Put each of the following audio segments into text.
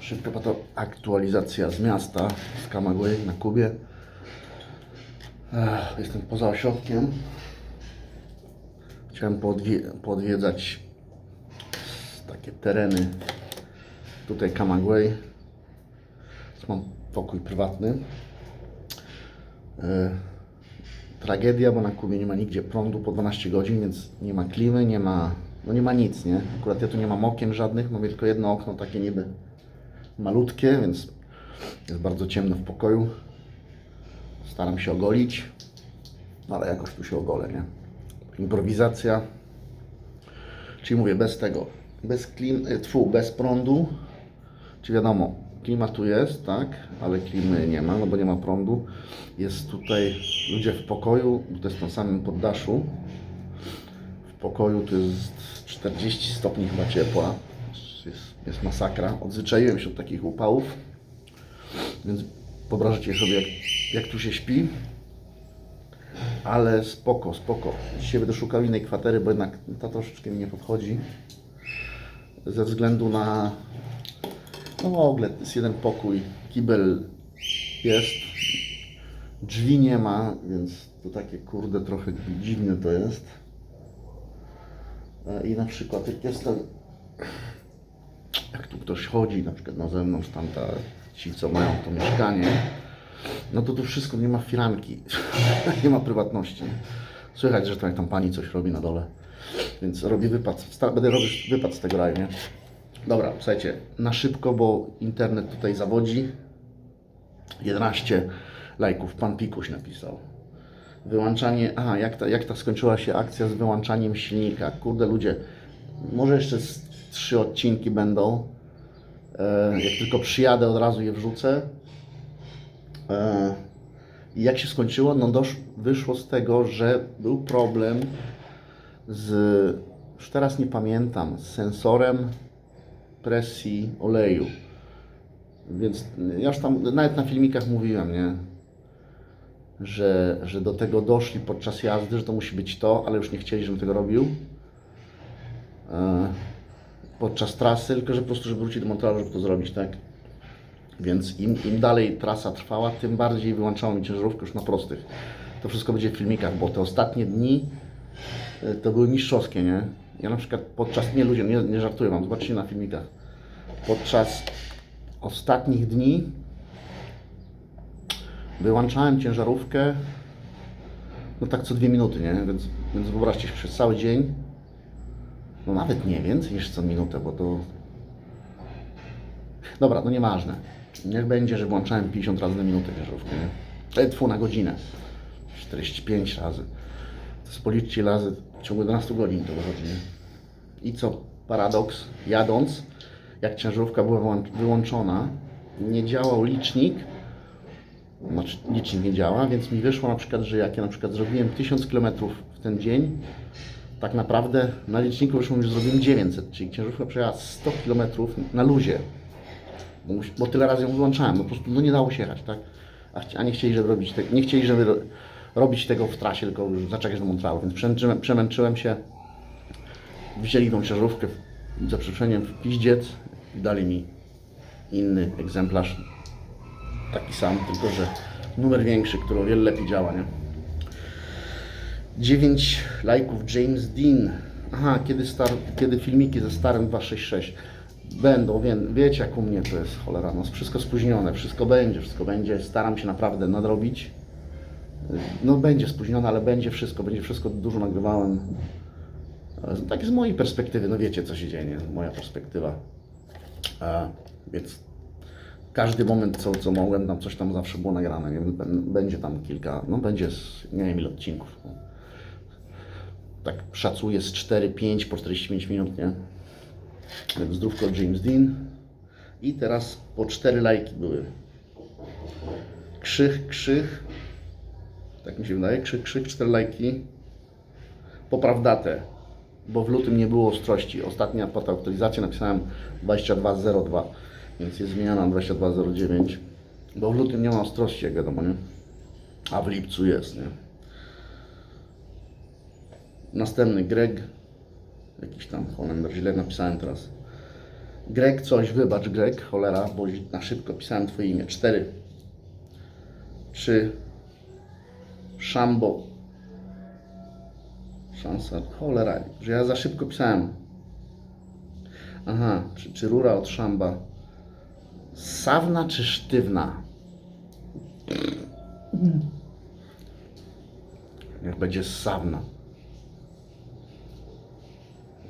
Szybka pato- aktualizacja z miasta, z Camagüey na Kubie. Jestem poza ośrodkiem. Chciałem poodwie- poodwiedzać takie tereny tutaj Camagüey. Mam pokój prywatny. Tragedia, bo na Kubie nie ma nigdzie prądu po 12 godzin, więc nie ma klimy, nie ma, no nie ma nic, nie? Akurat ja tu nie mam okien żadnych, mam tylko jedno okno takie niby malutkie, więc jest bardzo ciemno w pokoju. Staram się ogolić, no ale jakoś tu się ogolę, nie? Improwizacja, czyli mówię bez tego, bez klim, e, tfu, bez prądu, czy wiadomo, klima tu jest, tak, ale klimy nie ma, no bo nie ma prądu. Jest tutaj ludzie w pokoju, to jest na samym poddaszu. W pokoju to jest 40 stopni chyba ciepła. Jest, jest masakra. Odzwyczaiłem się od takich upałów, więc wyobraźcie sobie, jak, jak tu się śpi. Ale spoko, spoko. Dzisiaj będę szukał innej kwatery, bo jednak ta troszeczkę mi nie podchodzi. Ze względu na no w ogóle jest jeden pokój, kibel jest, drzwi nie ma, więc to takie kurde trochę dziwne to jest. E, I na przykład jak jestem, jak tu ktoś chodzi, na przykład na zewnątrz, tam ta, ci co mają to mieszkanie, no to tu wszystko nie ma firanki, nie ma prywatności. Słychać, że tam, tam pani coś robi na dole, więc robię wypad, będę robił wypad z tego raju, nie? Dobra, słuchajcie, na szybko, bo internet tutaj zawodzi. 11 lajków, pan Pikuś napisał. Wyłączanie, aha, jak ta, jak ta skończyła się akcja z wyłączaniem silnika? Kurde ludzie, może jeszcze trzy odcinki będą. E, jak tylko przyjadę, od razu je wrzucę. E, I jak się skończyło? No dosz, wyszło z tego, że był problem z, już teraz nie pamiętam, z sensorem presji oleju. Więc ja już tam nawet na filmikach mówiłem, nie? Że, że do tego doszli podczas jazdy, że to musi być to, ale już nie chcieli, żebym tego robił. E, podczas trasy, tylko że po prostu, żeby wrócić do montażu, żeby to zrobić, tak? Więc im, im dalej trasa trwała, tym bardziej wyłączało mi ciężarówkę już na prostych. To wszystko będzie w filmikach, bo te ostatnie dni e, to były mistrzowskie, nie? Ja na przykład podczas, nie ludzie, nie, nie żartuję wam, zobaczcie na filmikach. Podczas ostatnich dni wyłączałem ciężarówkę no tak co dwie minuty, nie? Więc, więc wyobraźcie sobie przez cały dzień no nawet nie więcej niż co minutę, bo to dobra, no nieważne. Niech będzie, że włączałem 50 razy na minutę ciężarówkę, nie? E, Tfu, na godzinę. 45 razy. To jest policzcie razy w ciągu 11 godzin to wychodzi, nie? I co? Paradoks, jadąc, jak ciężarówka była wyłącz- wyłączona, nie działał licznik, znaczy licznik nie działa, więc mi wyszło na przykład, że jak ja na przykład zrobiłem 1000 km w ten dzień, tak naprawdę na liczniku mi, że zrobiłem 900, czyli ciężarówka przejechała 100 km na luzie, bo, bo tyle razy ją wyłączałem, no po prostu no nie dało się jechać, tak? A, a nie chcieli, żeby robić te, nie chcieli, żeby ro, robić tego w trasie, tylko już zaczekać do Montrealu, więc przemęczyłem, przemęczyłem się, wzięli tą ciężarówkę za przeproszeniem w piździec i dali mi inny egzemplarz, taki sam, tylko że numer większy, który o wiele lepiej działa, nie? 9 lajków James Dean. Aha, kiedy, star, kiedy filmiki ze starym 266 będą, wie, wiecie jak u mnie to jest cholera, no wszystko spóźnione, wszystko będzie, wszystko będzie, staram się naprawdę nadrobić. No będzie spóźnione, ale będzie wszystko, będzie wszystko, dużo nagrywałem. Tak z mojej perspektywy, no wiecie co się dzieje, nie? moja perspektywa. E, więc każdy moment, co, co mogłem, tam coś tam zawsze było nagrane. Nie? Bę- Będzie tam kilka, no będzie, z, nie wiem ile odcinków. Tak szacuję z 4-5 po 45 minut, nie? Więc zdrówko James Dean. I teraz po 4 lajki były. Krzych, krzych. Tak mi się wydaje. Krzyk, krzyk, 4 lajki. Popraw datę, bo w lutym nie było ostrości. Ostatnia pod aktualizację napisałem 2202, więc jest zmiana na 2209. Bo w lutym nie ma ostrości, jak wiadomo, nie? A w lipcu jest, nie? Następny Greg. Jakiś tam Holender, źle napisałem teraz. Greg coś, wybacz Greg, cholera, bo na szybko pisałem twoje imię. Cztery. Trzy. Szambo. Szansa, cholera, że ja za szybko pisałem. Aha, czy, czy rura od szamba? Sawna czy sztywna? Niech będzie sawna.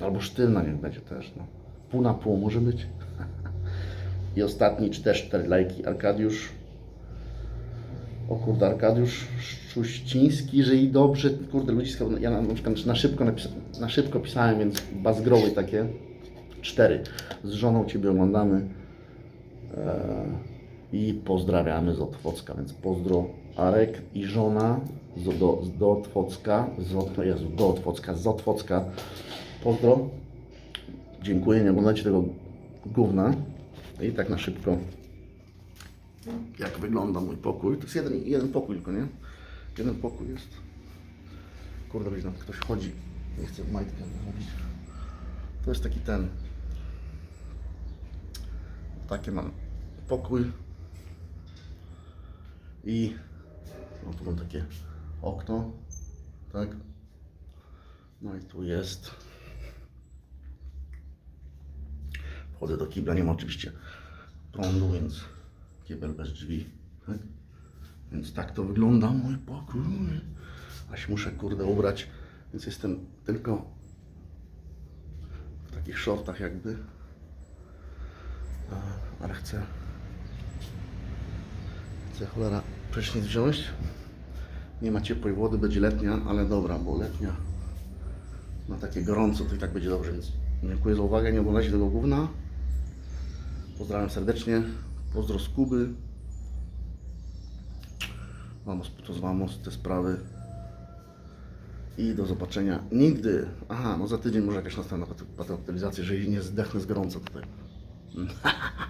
Albo sztywna niech będzie też. No. Pół na pół może być. I ostatni, czy też cztery lajki. Arkadiusz. O kurde, Arkadiusz Szczuściński, że i dobrze. Kurde, ludziska, ja na, na szybko, napisa, na szybko pisałem, więc bazgroły takie. Cztery. Z żoną Ciebie oglądamy. Eee, I pozdrawiamy z Otwocka, więc pozdro Arek i żona z, do, do Otwocka, z, Jezu, do Otwocka, z Otwocka. Pozdro. Dziękuję, nie oglądajcie tego gówna. I tak na szybko. Jak wygląda mój pokój. To jest jeden, jeden pokój tylko, nie? Jeden pokój jest. Kurde, tam ktoś chodzi. Nie chcę majtkę zrobić. To jest taki ten. Takie mam pokój. I no tu mam takie okno. Tak. No i tu jest. Wchodzę do kibla, nie ma oczywiście prądu, więc kibel bez drzwi. Tak? Więc tak to wygląda mój pokój. Aż muszę kurde ubrać, więc jestem tylko w takich shortach jakby. Ale chcę chcę cholera prysznic wziąć. Nie ma ciepłej wody, będzie letnia, ale dobra, bo letnia na takie gorąco to i tak będzie dobrze, więc dziękuję za uwagę, nie oglądajcie tego gówna. Pozdrawiam serdecznie, pozdro z Kuby. Vamos, putos vamos, te sprawy. I do zobaczenia nigdy. Aha, no za tydzień może jakaś następna pateoktylizacja, jeżeli nie zdechnę z gorąca tutaj.